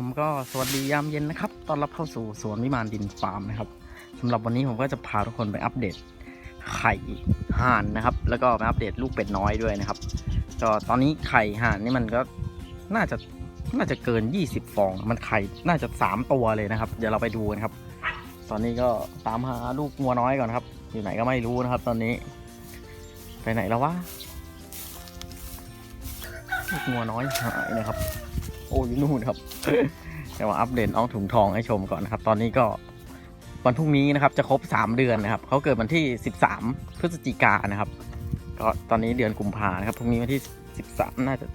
ผมก็สวัสดียามเย็นนะครับ ตอนรับเข้าสู่สวนวิมานดินฟาร์มนะครับสำหรับวันนี้ผมก็จะพาทุกคนไปอัปเดตไข่ห่านนะครับ แล้วก็ไปอัปเดตลูกเป็ดน้อยด้วยนะครับ ก็ตอนนี้ไข่ห่านนี่มันก็น่าจะน่าจะเกิน 20 ฟอง มันไข่น่าจะ 3 ตัวเลยนะครับ เดี๋ยวเราไปดูกันครับ ตอนนี้ก็ตามหาลูกงัวน้อยก่อนครับ อยู่ไหนก็ไม่รู้นะครับ ตอนนี้ ไปไหนแล้ววะลูกงัวน้อยหายนะครับ โอ้ยนู่นครับเดี๋ยวมาอัปเดตน้องถุงทองให้ชมก่อนนะครับ ตอนนี้ก็วันพรุ่งนี้นะครับจะครบ 3 เดือนนะครับเขาเกิดวันที่ 13 พฤศจิกานะครับก็ตอนนี้เดือนกุมภานะครับพรุ่งนี้วันที่ 13 น่าจะ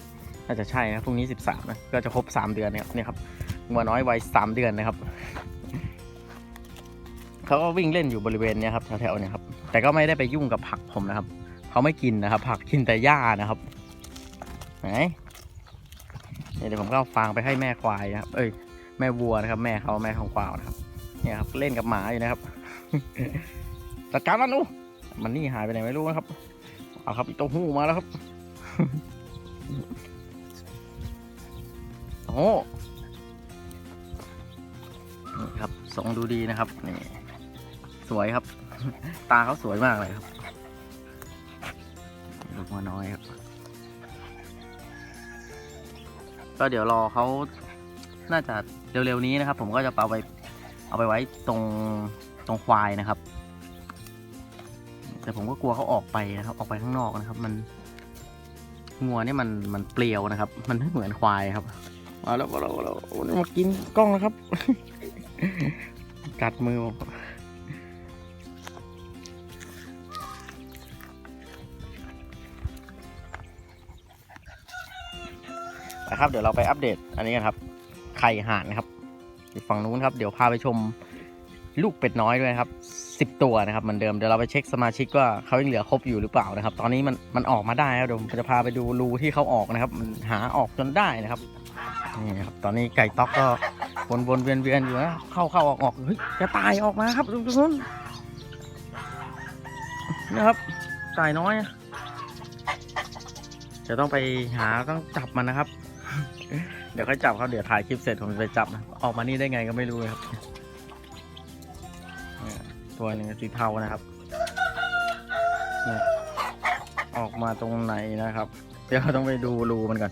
น่าจะใช่นะพรุ่งนี้ 13นะก็จะครบ 3 เดือนนะครับเนี่ยครับงัวน้อยวัย3เดือนนะครับเขาก็วิ่งเล่นอยู่บริเวณเนี้ยครับแถวๆเนี่ยครับแต่ก็ไม่ได้ไปยุ่งกับผักผมนะครับเขาไม่กินนะครับ ผักกินแต่หญ้านะครับไหน เดี๋ยวผมก็เอาฟางไปให้แม่ควายนะครับ เอ้ยแม่วัวนะครับ แม่เขาแม่ของกวาวนะครับ เนี่ยครับเล่นกับหมาอยู่นะครับ จัดการมันดูมันนี่หายไปไหนไม่รู้นะครับ เอาครับอีกตัวหูมาแล้วครับ โอ้โหนี่ครับส่องดูดีนะครับนี่สวยครับ ตาเขาสวยมากเลยครับลูกมาน้อยครับ ก็เดี๋ยวรอเขาน่าจะเร็วๆนี้นะครับ ผมก็จะเอาไปเอาไปไว้ตรงตรงควายนะครับ แต่ผมก็กลัวเขาออกไปนะครับ ออกไปข้างนอกนะครับ มันงัวนี่มันมันเปลี่ยวนะครับ มันไม่เหมือนควายครับมาแล้วมาแล้วมาแล้วมากินกล้องนะครับ กัดมือผม ครับไปครับ เดี๋ยวเราไปอัปเดตอันนี้กันครับ ไข่ห่านนะครับอยู่ฝั่งนู้นครับ เดี๋ยวพาไปชมลูกเป็ดน้อยด้วยครับสิบตัวนะครับเหมือนเดิมเดี๋ยวเราไปเช็คสมาชิกว่าเขายังเหลือครบอยู่หรือเปล่านะครับ ตอนนี้มันมันออกมาได้ครับเดี๋ยวผมจะพาไปดูรูที่เขาออกนะครับ มันหาออกจนได้นะครับนี่ครับตอนนี้ไก่ต๊อกก็วนวนเวียนเวียนอยู่นะเข้าเข้าออกออกเฮ้ยจะตายออกมาครับดูตรงนู้นนะครับตายน้อยจะต้องไปหาต้องจับมันนะครับ เดี๋ยวค่อยจับเขาเดี๋ยวถ่ายคลิปเสร็จผมจะไปจับนะออกมานี่ได้ไงก็ไม่รู้ครับ ตัวหนึ่งสีเทานะครับออกมาตรงไหนนะครับ เดี๋ยวต้องไปดูรูมันก่อน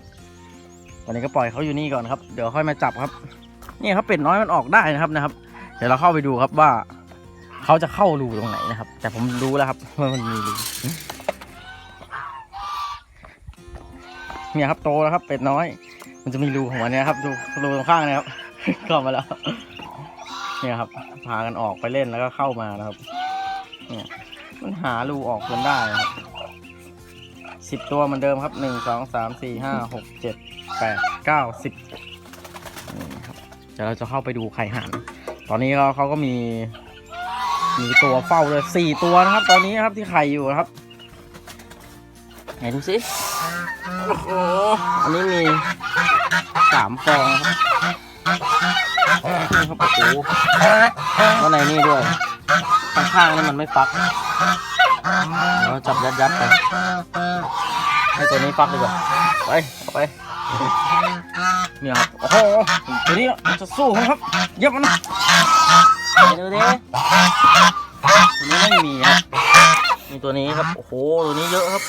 ตอนนี้ก็ปล่อยเขาอยู่นี่ก่อนครับ เดี๋ยวค่อยมาจับครับ นี่ครับเป็ดน้อยมันออกได้นะครับนะครับ เดี๋ยวเราเข้าไปดูครับว่าเขาจะเข้ารูตรงไหนนะครับ แต่ผมรู้แล้วครับว่ามันมีรูเนี่ยครับโตแล้วครับเป็ดน้อย มันจะมีรูของมันเนี่ยครับดูรูตรงข้างนะครับ เข้ามาแล้ว เนี่ยครับ พากันออกไปเล่นแล้วก็เข้ามานะครับ เนี่ย มันหารูออกจนได้ครับสิบตัวเหมือนเดิมครับหนึ่งสองสามสี่ห้าหกเจ็ดแปดเก้าสิบนี่ครับเดี๋ยวเราจะเข้าไปดูไข่ห่านตอนนี้เขาเขาก็มี มีตัวเฝ้าเลยสี่ตัวนะครับ ตอนนี้ครับที่ไข่อยู่นะครับไหนดูสิโอ้โหอันนี้มี สามฟองครับนี่ครับโอ้โหข้างในนี่ด้วยข้างๆนี่มันไม่ฟักเดี๋ยวจับยัดยัดๆไปให้ตัวนี้ฟักดีกว่าไปไปเนี่ยครับโอ้โหตัวนี้มันจะสู้ผมครับเย็บมันนะไปดูดิตัวนี้ไม่มีครับมีตัวนี้ครับโอ้โหตัวนี้เยอะครับ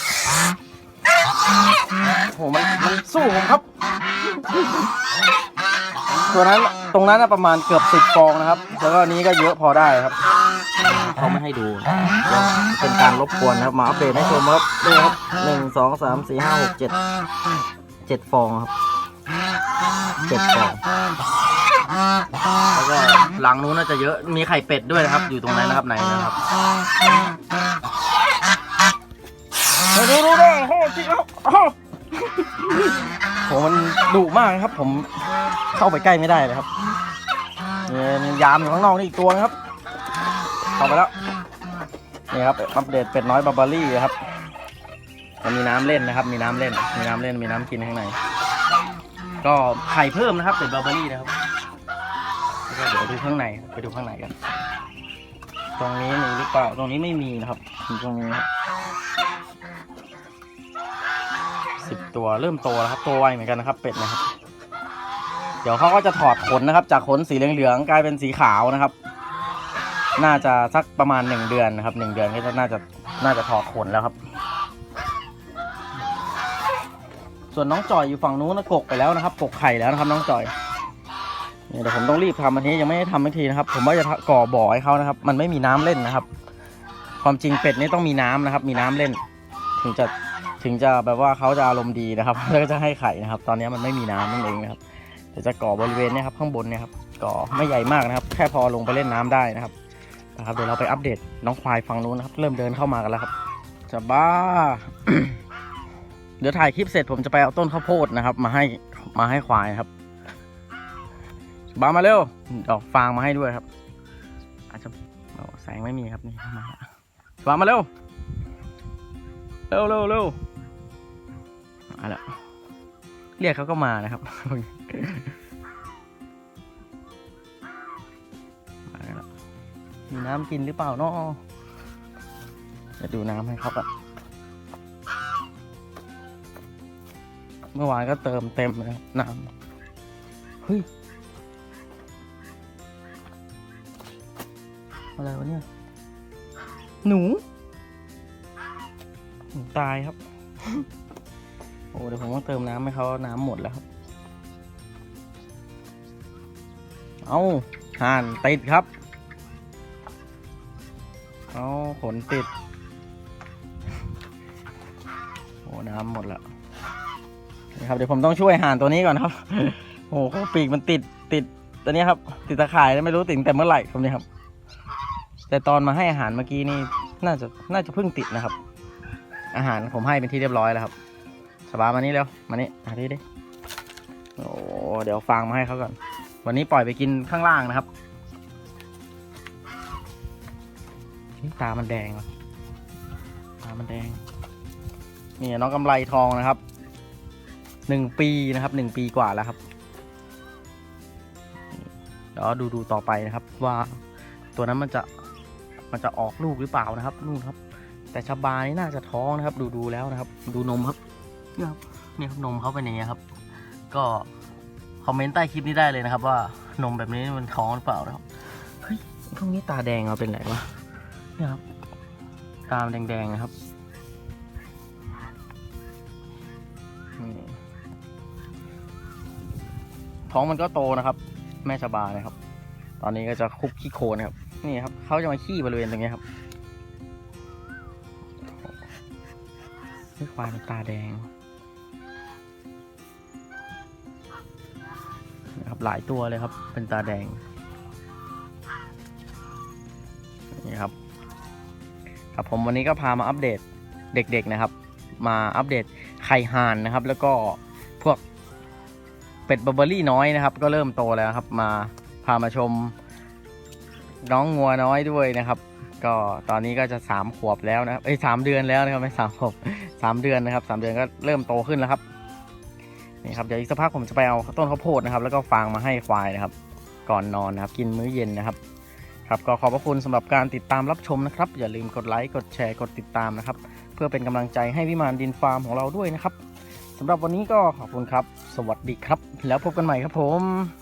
โอ้โหมันมันสู้ผมครับ ตัวนั้นตรงนั้นนะประมาณเกือบสิบฟองนะครับ แล้วก็อันนี้ก็เยอะพอได้ครับเขาไม่ให้ดูเป็นการรบกวนนะครับ มาอัปเดตให้ชมครับนี่ครับหนึ่งสองสามสี่ห้าหกเจ็ดเจ็ดฟองครับเจ็ดฟองแล้วก็หลังนู้นน่าจะเยอะมีไข่เป็ดด้วยนะครับ อยู่ตรงนั้นนะครับไหนนะครับดูดูดูดูโอ้โหจริงแล้ว โอ้โหมันดุมากนะครับ ผมเข้าไปใกล้ไม่ได้เลยครับเนี่ยมียามอยู่ข้างนอกนี่อีกตัวนะครับ เข้าไปแล้วนี่ครับอัปเดตเป็ดน้อยบาบารี่ครับมันมีน้ำเล่นนะครับ มีน้ำเล่น มีน้ำเล่น มีน้ำกินข้างใน ก็ไข่เพิ่มนะครับเป็ดบาบารี่นะครับแล้วก็เดี๋ยวดูข้างในไปดูข้างในกัน ตรงนี้มีหรือเปล่า ตรงนี้ไม่มีนะครับตรงนี้ สิบตัวเริ่มโตแล้วครับโตไวเหมือนกันนะครับเป็ดนะครับ เดี๋ยวเขาก็จะถอดขนนะครับ จากขนสีเหลืองๆกลายเป็นสีขาวนะครับ น่าจะสักประมาณหนึ่งเดือนนะครับหนึ่งเดือนก็จะน่าจะน่าจะถอดขนแล้วครับ ส่วนน้องจอยอยู่ฝั่งนู้นนะกกไปแล้วนะครับกกไข่แล้วนะครับ น้องจอยเดี๋ยวผมต้องรีบทำอันนี้ยังไม่ได้ทำทันทีนะครับ ผมว่าจะก่อบ่อให้เขานะครับ มันไม่มีน้ำเล่นนะครับ ความจริงเป็ดนี่ต้องมีน้ำนะครับ มีน้ำเล่น ถึงจะ ถึงจะแบบว่าเขาจะอารมณ์ดีนะครับ แล้วก็จะให้ไข่นะครับ ตอนนี้มันไม่มีน้ำนั่นเองนะครับเดี๋ยวจะก่อบริเวณเนี้ครับข้างบนเนี่ยครับก่อไม่ใหญ่มากนะครับ แค่พอลงไปเล่นน้ำได้นะครับนะครับ เดี๋ยวเราไปอัปเดตน้องควายฝั่งนู้นนะครับ เริ่มเดินเข้ามากันแล้วครับจะบ้า เดี๋ยวถ่ายคลิปเสร็จผมจะไปเอาต้นข้าวโพดนะครับ มาให้มาให้ควายครับบ้ามาเร็วเอาฟางมาให้ด้วยครับ อาจจะแสงไม่มีครับนี่มาแล้วบ้ามาเร็วเร็วเร็วเร็ว แล้ว เรียกเขาก็มานะครับมาแล้วมีน้ำกินหรือเปล่าเนาะจะดูน้ำให้เขาก่อนเมื่อวานก็เติมเต็มเลยครับน้ำเฮ้ยอะไรวะเนี่ย หนู หนูตายครับ โอ้เดี๋ยวผมต้องเติมน้ำให้เขาน้ำหมดแล้วครับ เอาห่านติดครับ เอาขนติด โอ้น้ำหมดแล้วนี่ครับเดี๋ยวผมต้องช่วยห่านตัวนี้ก่อนครับ โอ้โหปีกมันติดติดตัวนี้ครับ ติดตะข่ายแล้วไม่รู้ติดแต่เมื่อไหร่ครับนี่ครับ แต่ตอนมาให้อาหารเมื่อกี้นี่น่าจะน่าจะเพิ่งติดนะครับ อาหารผมให้เป็นที่เรียบร้อยแล้วครับ สบายมานี่เร็ว มานี่มาที่ดิ โอ้เดี๋ยวฟางมาให้เขาก่อน วันนี้ปล่อยไปกินข้างล่างนะครับนี่ตามันแดงวะตามันแดง นี่น้องกำไรทองนะครับ หนึ่งปีนะครับหนึ่งปีกว่าแล้วครับ เดี๋ยวดูดูต่อไปนะครับ ว่าตัวนั้นมันจะมันจะออกลูกหรือเปล่านะครับนู่นครับ แต่ชบานี่น่าจะท้องนะครับ ดูดูแล้วนะครับ ดูนมครับ เนี่ยครับเนี่ยครับนมเขาเป็นอย่างเงี้ยครับ ก็คอมเมนต์ใต้คลิปนี้ได้เลยนะครับ ว่านมแบบนี้มันท้องหรือเปล่านะครับเฮ้ยพวกนี้ตาแดงเอาเป็นไรวะเนี่ยครับตามนแดงๆนะครับนี่ท้องมันก็โตนะครับ แม่ชาบานะครับ ตอนนี้ก็จะคุกขี้โคลนนะครับ นี่ครับเขาจะมาขี้บริเวณตรงนี้ครับนี่ควายมันตาแดง หลายตัวเลยครับ เป็นตาแดง นี่ครับ ครับผมวันนี้ก็พามาอัปเดตเด็กๆนะครับ มาอัปเดตไข่ห่านนะครับ แล้วก็พวกเป็ดบอร์เบอรี่น้อยนะครับ ก็เริ่มโตแล้วครับ มาพามาชมน้องงัวน้อยด้วยนะครับ ก็ตอนนี้ก็จะสามขวบแล้วนะครับเอ้ยสามเดือนแล้วนะครับไม่สามขวบสามเดือนนะครับสามเดือนก็เริ่มโตขึ้นแล้วครับ นี่ครับเดี๋ยวอีกสักพักผมจะไปเอาต้นข้าวโพดนะครับ แล้วก็ฟางมาให้ควายนะครับ ก่อนนอนนะครับ กินมื้อเย็นนะครับ ครับก็ขอบพระคุณสำหรับการติดตามรับชมนะครับ อย่าลืมกดไลค์กดแชร์กดติดตามนะครับ เพื่อเป็นกำลังใจให้วิมานดินฟาร์มของเราด้วยนะครับสำหรับวันนี้ก็ขอบคุณครับ สวัสดีครับ แล้วพบกันใหม่ครับผม